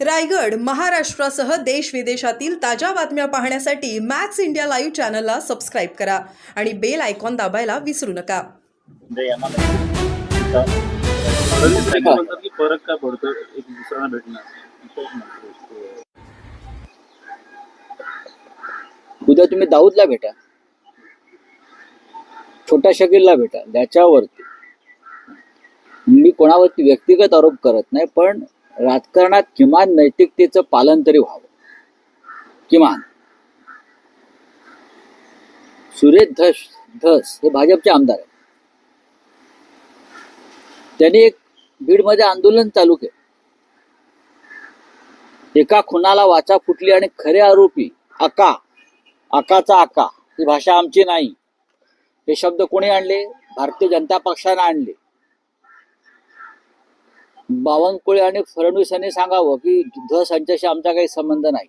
रायगड महाराष्ट्रासह देश विदेशातील ताज्या बातम्या पाहण्यासाठी मॅक्स इंडिया लाईव्ह चॅनलला सबस्क्राईब करा आणि बेल आयकॉन दाबायला विसरू नका. म्हणजे की पडतो? एक दुसऱ्यांना भेटणार. उद्या तुम्ही दाऊदला भेटा. छोट्या शकीलला भेटा. त्याच्यावरती. मी कोणावरती व्यक्तिगत आरोप करत नाही पण राजकारणात किमान नैतिकतेचं पालन तरी व्हावं. किमान. सुरेश धस धस हे भाजपचे आमदार आहेत. त्यांनी एक बीडमध्ये आंदोलन चालू केलं. एका खुनाला वाचा फुटली आणि खरे आरोपी आका आकाचा आका ही भाषा आमची नाही. हे शब्द कोणी आणले? भारतीय जनता पक्षाने आणले. बावनकुळे आणि फडणवीस यांनी सांगावं की धस यांच्याशी आमचा काही संबंध नाही.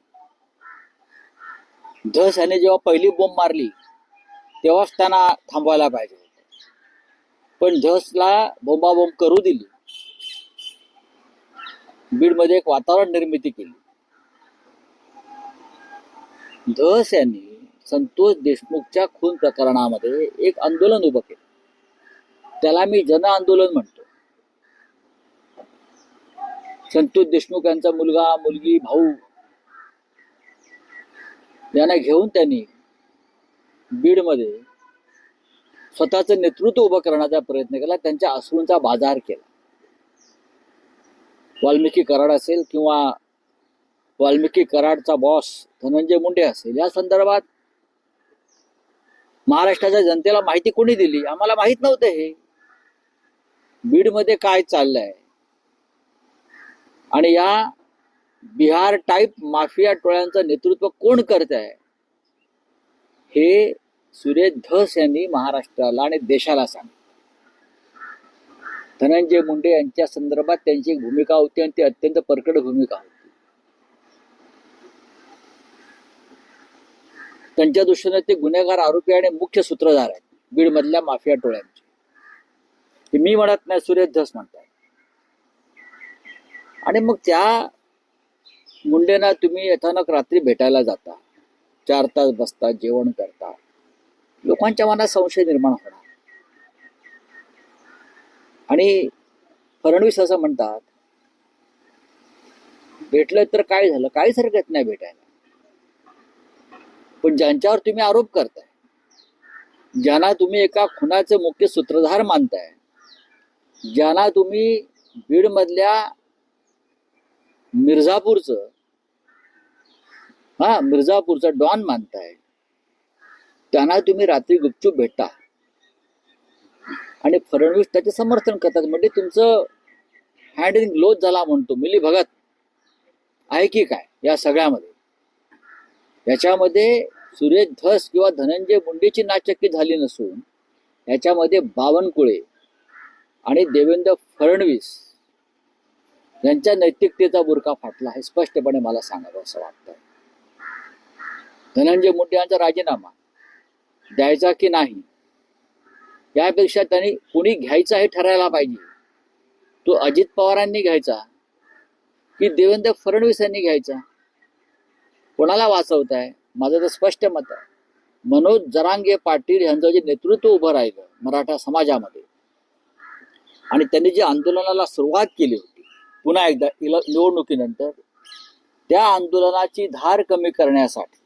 धस यांनी जेव्हा पहिली बोंब मारली तेव्हाच त्यांना थांबवायला पाहिजे पण धसला बोंबाबोंब करू दिली. बीडमध्ये एक वातावरण निर्मिती केली. धस यांनी संतोष देशमुखच्या खून प्रकरणामध्ये एक आंदोलन उभं केलं. त्याला मी जन आंदोलन म्हणतो. संतोष देशमुख यांचा मुलगा मुलगी भाऊ. यांना घेऊन त्यांनी बीडमध्ये स्वतःचं नेतृत्व उभं करण्याचा प्रयत्न केला. त्यांच्या अश्रूंचा बाजार केला. वाल्मिकी कराड असेल किंवा वाल्मिकी कराडचा बॉस धनंजय मुंडे असेल या संदर्भात महाराष्ट्राच्या जनतेला माहिती कोणी दिली? आम्हाला माहीत नव्हतं हे. बीडमध्ये काय चाललंय? आणि या बिहार टाईप माफिया टोळ्यांचं नेतृत्व कोण करत आहे हे सुरेश धस यांनी महाराष्ट्राला आणि देशाला सांग धनंजय मुंडे यांच्या संदर्भात त्यांची भूमिका होती आणि ती अत्यंत परकड भूमिका होती. त्यांच्या दृष्टीने ते गुन्हेगार आरोपी आणि मुख्य सूत्रधार आहेत बीडमधल्या माफिया टोळ्यांचे. हे मी म्हणत नाही सुरेश धस म्हणताय आणि मग त्या मुंडेना तुम्ही अचानक रात्री भेटायला जाता. चार तास बसता जेवण करता. लोकांच्या मनात संशय निर्माण होणार. आणि फडणवीस असं म्हणतात भेटलं तर काय झालं? काहीच हरकत नाही भेटायला. पण ज्यांच्यावर तुम्ही आरोप करताय ज्यांना तुम्ही एका खुनाचे मुख्य सूत्रधार मानताय ज्यांना तुम्ही बीडमधल्या मिर्झापूरचं हा मिर्झापूरचं डॉन मानताय. त्यांना तुम्ही रात्री गुपचूप भेटता. आणि फडणवीस त्याचे समर्थन करतात. म्हणजे तुमचं हँडलिंग लोज झाला म्हणतो मिली भगत आहे की काय? या सगळ्यामध्ये. याच्यामध्ये सुरेश धस किंवा धनंजय मुंडेची नाचक्की झाली नसून याच्यामध्ये बावनकुळे आणि देवेंद्र फडणवीस यांच्या नैतिकतेचा बुरका फाटला हे स्पष्टपणे मला सांगावं असं वाटतं धनंजय मुंडे यांचा राजीनामा द्यायचा की नाही यापेक्षा त्यांनी कुणी घ्यायचा हे ठरायला पाहिजे. तो अजित पवारांनी घ्यायचा की देवेंद्र फडणवीस यांनी घ्यायचा? कोणाला वाचवत आहे माझं तर स्पष्ट मत आहे. मनोज जरांगे पाटील यांचं जे नेतृत्व उभं राहिलं मराठा समाजामध्ये आणि त्यांनी जे आंदोलनाला सुरुवात केली होती पुन्हा एकदा इल- निवडणुकीनंतर त्या आंदोलनाची धार कमी करण्यासाठी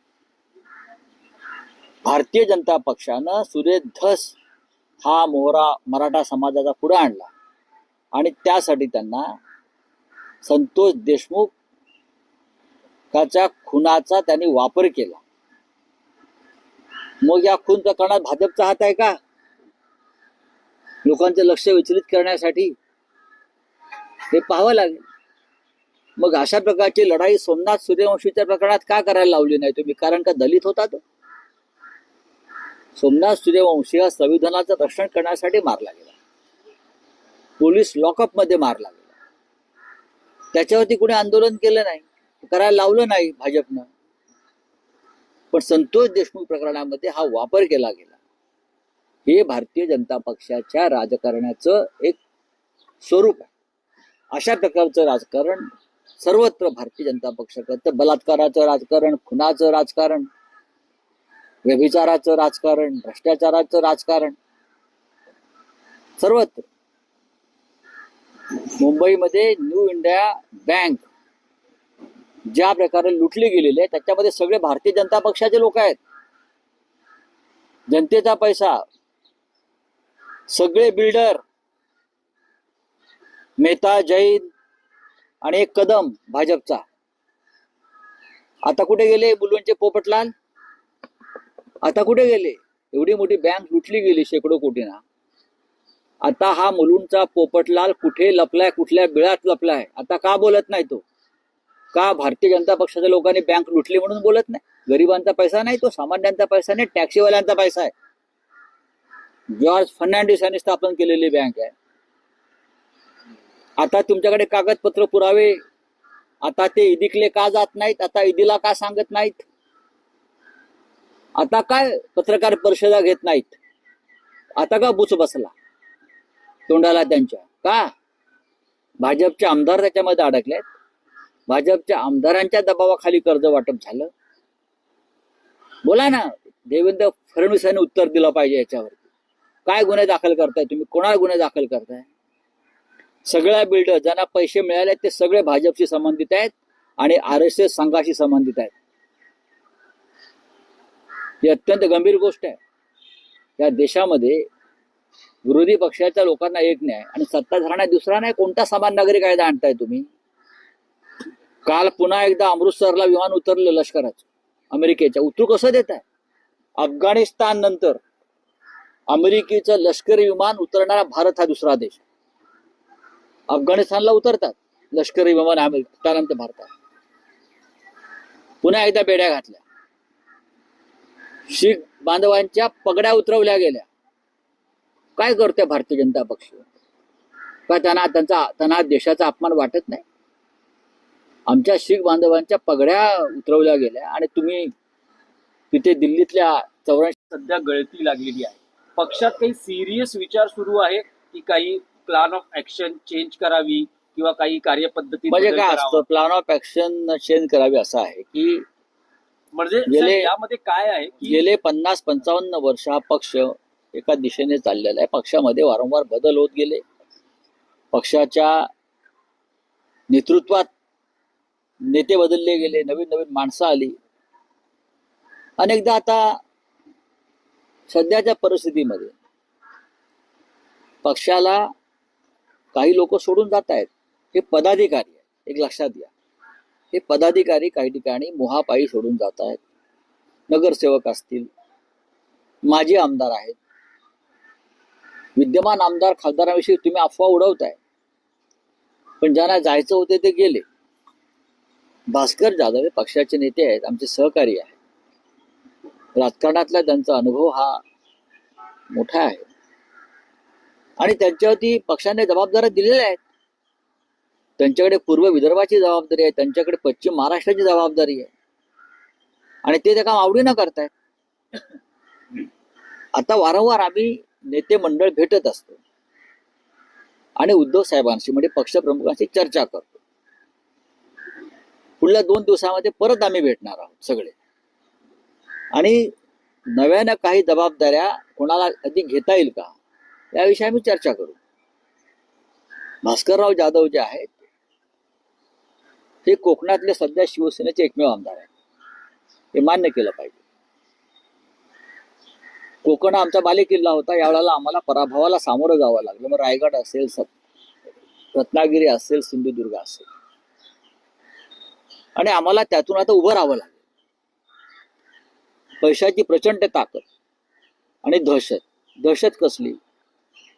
भारतीय जनता पक्षानं सुरेश धस हा मोहरा मराठा समाजाचा पुढे आणला. आणि त्यासाठी त्यांना संतोष देशमुख त्याच्या खुनाचा त्यांनी वापर केला. मग या खून प्रकरणात भाजपचा हात आहे का? लोकांचं लक्ष विचलित करण्यासाठी हे पाहावं लागेल. मग अशा प्रकारची लढाई सोमनाथ सूर्यवंशीच्या प्रकरणात का करायला लावली नाही तुम्ही? कारण का दलित होता तो? सोमनाथ सूर्यवंशी हा संविधानाचं रक्षण करण्यासाठी मारला गेला. पोलीस लॉकअपमध्ये मारला गेला. त्याच्यावरती कुणी आंदोलन केलं नाही करायला लावलं नाही भाजपनं. पण संतोष देशमुख प्रकरणामध्ये हा वापर केला गेला. हे भारतीय जनता पक्षाच्या राजकारणाचं एक स्वरूप आहे. अशा प्रकारचं राजकारण सर्वत्र भारतीय जनता पक्ष करतं. बलात्काराचं राजकारण खुनाचं राजकारण व्यभिचाराचं राजकारण भ्रष्टाचाराचं राजकारण सर्वत्र. मुंबईमध्ये न्यू इंडिया बँक ज्या प्रकारे लुटली गेलेली आहे त्याच्यामध्ये सगळे भारतीय जनता पक्षाचे लोक आहेत. जनतेचा पैसा सगळे बिल्डर मेहता जैन आणि एक कदम भाजपचा. आता कुठे गेले मुलुंडचे पोपटलाल? आता कुठे गेले? एवढी मोठी बँक लुटली गेली शेकडो कोटीना. आता हा मुलुंडचा पोपटलाल कुठे लपलाय कुठल्या बिळात लपलाय? आता का बोलत नाही तो? का भारतीय जनता पक्षाच्या लोकांनी बँक लुटली म्हणून बोलत नाही? गरिबांचा पैसा नाही तो सामान्यांचा पैसा नाही टॅक्सीवाल्यांचा पैसा आहे. जॉर्ज फर्नांडिस यांनी स्थापन केलेली बँक आहे. आता तुमच्याकडे कागदपत्र पुरावे. आता ते ईदीकले का जात नाहीत? आता इदीला का सांगत नाहीत? आता काय पत्रकार परिषदा घेत नाहीत? आता का बुच बसला? तोंडाला त्यांच्या. का? भाजपचे आमदार त्याच्यामध्ये अडकलेत? भाजपच्या आमदारांच्या दबावाखाली कर्ज वाटप झालं? बोला ना देवेंद्र फडणवीस यांनी उत्तर दिलं पाहिजे याच्यावरती. काय गुन्हे दाखल करताय तुम्ही? कोणाला गुन्हे दाखल करताय? सगळ्या बिल्डर ज्यांना पैसे मिळाले ते सगळे भाजपशी संबंधित आहेत आणि आर एस एस संघाशी संबंधित आहेत. ही अत्यंत गंभीर गोष्ट आहे. या देशामध्ये विरोधी पक्षाच्या लोकांना एक नाही आणि सत्ताधाऱ्यांना दुसरा नाही कोणता समान नागरिक कायदा आणताय तुम्ही? काल पुन्हा एकदा अमृतसरला विमान उतरलं लष्कराचं अमेरिकेच्या उतरू कसं देत आहे अफगाणिस्तान नंतर अमेरिकेचं लष्करी विमान उतरणारा भारत हा दुसरा देश. अफगाणिस्तानला उतरतात. लष्करी विमान आम्ही भारतात. पुन्हा एकदा बेड्या घातल्या. शीख बांधवांच्या पगड्या उतरवल्या गेल्या. काय करते भारतीय जनता पक्ष? का त्यांना त्यांचा त्यांना देशाचा अपमान वाटत नाही? आमच्या शीख बांधवांच्या पगड्या उतरवल्या गेल्या आणि तुम्ही तिथे दिल्लीतल्या चौऱ्याऐंशी सध्या गळती लागलेली आहे. पक्षात काही सिरियस विचार सुरू आहे की काही प्लॅन ऑफ ऍक्शन चेंज करावी किंवा काही कार्यपद्धती म्हणजे काय. असतं? प्लॅन ऑफ ऍक्शन चेंज करावी असं आहे की म्हणजे गेले- यामध्ये काय आहे की गेले पन्नास पंचावन्न वर्ष हा पक्ष एका दिशेने चाललेला आहे. पक्षामध्ये वारंवार बदल होत गेले. पक्षाच्या नेतृत्वात नेते बदलले गेले नवीन नवीन माणसं आली. अनेकदा आता सध्याच्या परिस्थितीमध्ये पक्षाला काही लोक सोडून जात आहेत. हे पदाधिकारी आहेत. एक लक्षात घ्या. हे पदाधिकारी काही ठिकाणी मोहापायी सोडून जात आहेत. नगरसेवक असतील. माजी आमदार आहेत. विद्यमान आमदार खासदारांविषयी तुम्ही अफवा उडवताय. पण ज्यांना जायचं होते ते गेले. भास्कर जाधव हे पक्षाचे नेते आहेत. आमचे सहकारी आहेत. राजकारणातला त्यांचा अनुभव हा मोठा आहे. आणि त्यांच्यावरती पक्षाने जबाबदाऱ्या दिलेल्या आहेत. त्यांच्याकडे पूर्व विदर्भाची जबाबदारी आहे त्यांच्याकडे पश्चिम महाराष्ट्राची जबाबदारी आहे. आणि ते ते काम आवडीनं करतायत. आता वारंवार आम्ही नेते मंडळ भेटत असतो. आणि उद्धव साहेबांशी म्हणजे पक्षप्रमुखांशी चर्चा करतो. पुढल्या दोन दिवसामध्ये परत आम्ही भेटणार आहोत सगळे. आणि नव्यानं काही जबाबदाऱ्या कोणाला अधिक घेता येईल का? याविषयी आम्ही चर्चा करू. भास्करराव जाधव जे आहेत हे कोकणातले सध्या शिवसेनेचे एकमेव आमदार आहेत. हे मान्य केलं पाहिजे. कोकण हा आमचा बालेकिल्ला होता यावेळेला आम्हाला पराभवाला सामोरं जावं लागलं. मग रायगड असेल सत रत्नागिरी असेल सिंधुदुर्ग असेल. आणि आम्हाला त्यातून आता उभं राहावं लागेल. पैशाची प्रचंड ताकद आणि दहशत. दहशत कसली?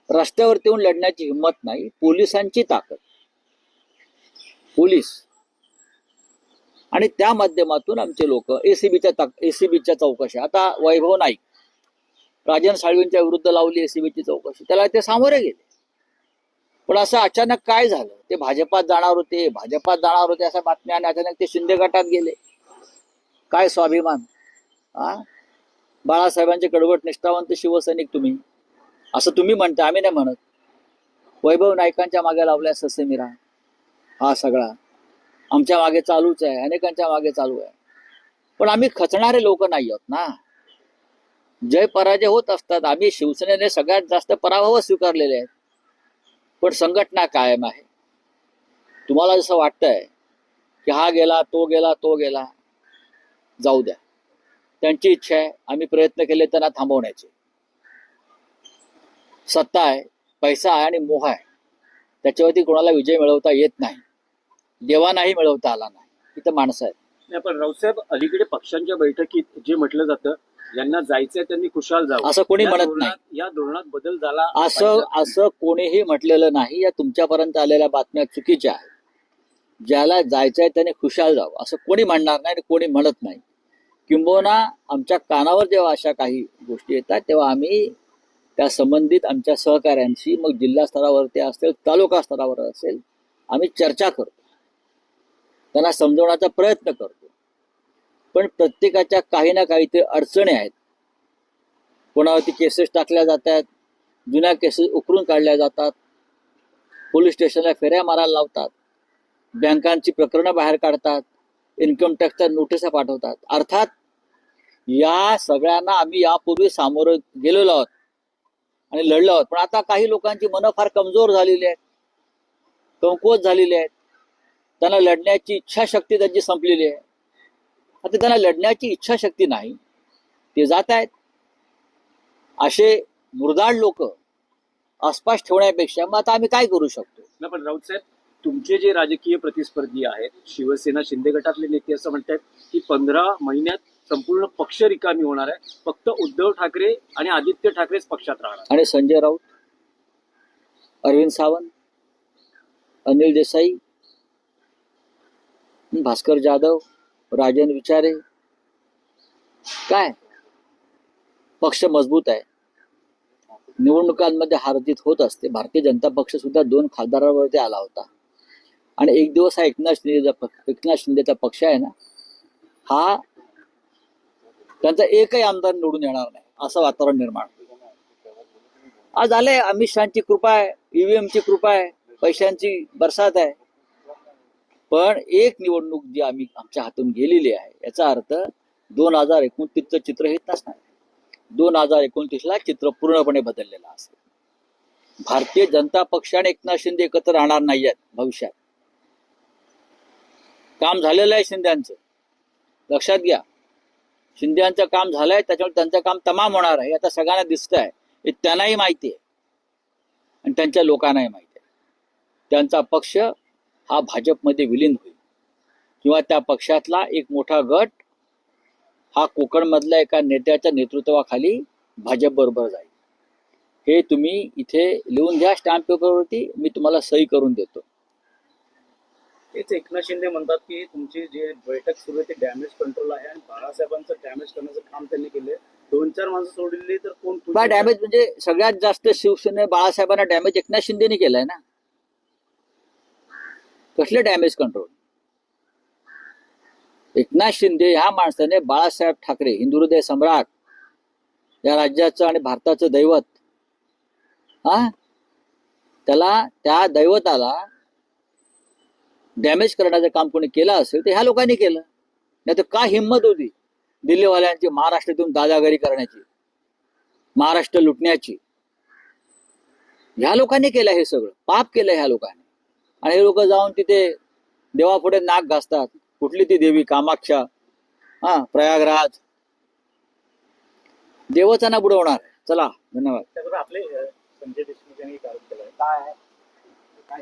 रस्त्यावरती येऊन लढण्याची हिंमत नाही पोलिसांची ताकद. पोलीस. आणि त्या माध्यमातून आमचे लोक एसीबीच्या एसीबीच्या चौकशी. आता वैभव नाईक राजन साळवींच्या विरुद्ध लावली एसीबीची चौकशी. त्याला ते सामोरे गेले. पण असं अचानक काय झालं? ते भाजपात जाणार होते भाजपात जाणार होते अशा बातम्या आणि अचानक ते शिंदे गटात गेले. काय स्वाभिमान? हा बाळासाहेबांचे कडवट निष्ठावंत शिवसैनिक तुम्ही. असं तुम्ही म्हणता आम्ही नाही म्हणत. वैभव नायकांच्या मागे लावलाय ससेमिरा. हा सगळा. आमच्या मागे चालूच आहे अनेकांच्या मागे चालू आहे. पण आम्ही खचणारे लोक नाही आहोत ना. जय पराजय होत असतात. आम्ही शिवसेनेने सगळ्यात जास्त पराभव स्वीकारलेले आहेत. पण संघटना कायम आहे. तुम्हाला जसं वाटतंय की हा गेला तो गेला तो गेला. जाऊ द्या. त्यांची इच्छा आहे. आम्ही प्रयत्न केले त्यांना थांबवण्याचे. सत्ता आहे पैसा आहे आणि मोह आहे. त्याच्यावरती कोणाला विजय मिळवता येत नाही. देवानाही मिळवता आला नाही. इथं माणसं आहेत. नाही पण राऊसाहेब अलीकडे पक्षांच्या बैठकीत जे म्हटलं जातं ज्यांना जायचंय त्यांनी खुशाल जावं. असं कोणी म्हणत नाही. या धोरणात बदल झाला असं. असं कोणीही म्हटलेलं नाही. या तुमच्यापर्यंत आलेल्या बातम्या चुकीच्या आहेत. ज्याला जायचंय त्याने खुशाल जावं. असं कोणी म्हणणार नाही आणि कोणी म्हणत नाही. किंबहुना आमच्या कानावर जेव्हा अशा काही गोष्टी येतात तेव्हा आम्ही त्या संबंधित आमच्या सहकाऱ्यांशी मग जिल्हा स्तरावरती असेल तालुका स्तरावर असेल आम्ही चर्चा करतो. त्यांना समजवण्याचा प्रयत्न करतो. पण प्रत्येकाच्या काही ना काहीतरी अडचणी आहेत. कोणावरती केसेस टाकल्या जातात जुन्या केसेस उकरून काढल्या जातात पोलीस स्टेशनला फेऱ्या मारायला लावतात बँकांची प्रकरणं बाहेर काढतात इन्कम टॅक्सच्या नोटिसा पाठवतात. अर्थात या सगळ्यांना आम्ही यापूर्वी सामोरं गेलेलो आहोत. आणि लढलो आहोत पण आता काही लोकांची मनं फार कमजोर झालेली आहेत. कमकुवत झालेली आहेत. त्यांना लढण्याची इच्छाशक्ती त्यांची संपलेली आहे. आता त्यांना लढण्याची इच्छाशक्ती नाही. ते जात आहेत. असे मुरदाड लोक आसपास ठेवण्यापेक्षा मग आता आम्ही काय करू शकतो? पण राऊत तुमचे जे राजकीय प्रतिस्पर्धी आहेत शिवसेना शिंदे गटातले नेते असं म्हणतात की पंधरा महिन्यात संपूर्ण पक्ष रिकामी होणार आहे. फक्त उद्धव ठाकरे आणि आदित्य ठाकरेच पक्षात राहणार आणि संजय राऊत अरविंद सावंत अनिल देसाई भास्कर जाधव राजन विचारे. काय? पक्ष मजबूत आहे. निवडणुकांमध्ये हारजीत होत असते. भारतीय जनता पक्ष सुद्धा दोन खासदारांवरती आला होता. आणि एक दिवस हा एकनाथ शिंदेचा एकनाथ शिंदेचा पक्ष आहे ना हा त्यांचा एकही आमदार निवडून येणार नाही असं वातावरण निर्माण. आज आले अमित शहाची कृपा आहे ईव्हीएमची कृपा आहे पैशांची बरसात आहे. पण एक निवडणूक जी आम्ही आमच्या हातून गेलेली आहे याचा अर्थ दोन हजार एकोणतीसचं चित्र हे नसणार दोन हजार एकोणतीसला चित्र पूर्णपणे बदललेलं असेल. भारतीय जनता पक्ष आणि एकनाथ शिंदे एकत्र राहणार नाही आहेत भविष्यात. काम झालेलं आहे शिंद्यांचं. लक्षात घ्या. शिंदेचं काम झालंय त्याच्यामुळे त्यांचं काम तमाम होणार आहे. आता सगळ्यांना दिसत आहे हे त्यांनाही माहिती आहे. आणि त्यांच्या लोकांनाही माहिती आहे. त्यांचा पक्ष हा भाजपमध्ये विलीन होईल. किंवा त्या पक्षातला एक मोठा गट हा कोकणमधल्या एका नेत्याच्या नेतृत्वाखाली भाजप बरोबर जाईल. हे तुम्ही इथे लिहून घ्या स्टॅम्प पेपरवरती मी तुम्हाला सही करून देतो. तेच एकनाथ शिंदे म्हणतात की तुमची जे बैठक सुरू आहे ते डॅमेज कंट्रोल आहे आणि बाळासाहेबांचं डॅमेज करण्याचं काम त्यांनी केलंय. दोन चार माणसं सोडलेली तर कोण बा डॅमेज म्हणजे सगळ्यात जास्त शिवसेने बाळासाहेबांना डॅमेज एकनाथ शिंदेने केलाय ना? कसले डॅमेज कंट्रोल एकनाथ शिंदे ह्या माणसाने बाळासाहेब ठाकरे हिंदू हृदय सम्राट या राज्याचं आणि भारताचं दैवत हा? त्याला त्या दैवताला डॅमेज करण्याचं काम कोणी केलं असेल तर ह्या लोकांनी केलं. नाही तर का हिंमत होती दिल्लीवाल्यांची महाराष्ट्रातून दादागिरी करण्याची महाराष्ट्र लुटण्याची? ह्या लोकांनी केलं हे सगळं. पाप केलं ह्या लोकांनी. आणि हे लोक जाऊन तिथे देवापुढे नाक घासतात. कुठली ती देवी? कामाक्षा हा प्रयागराज. देवचाना बुडवणार. चला धन्यवाद. आपले संजय देशमुख यांनी काय काय?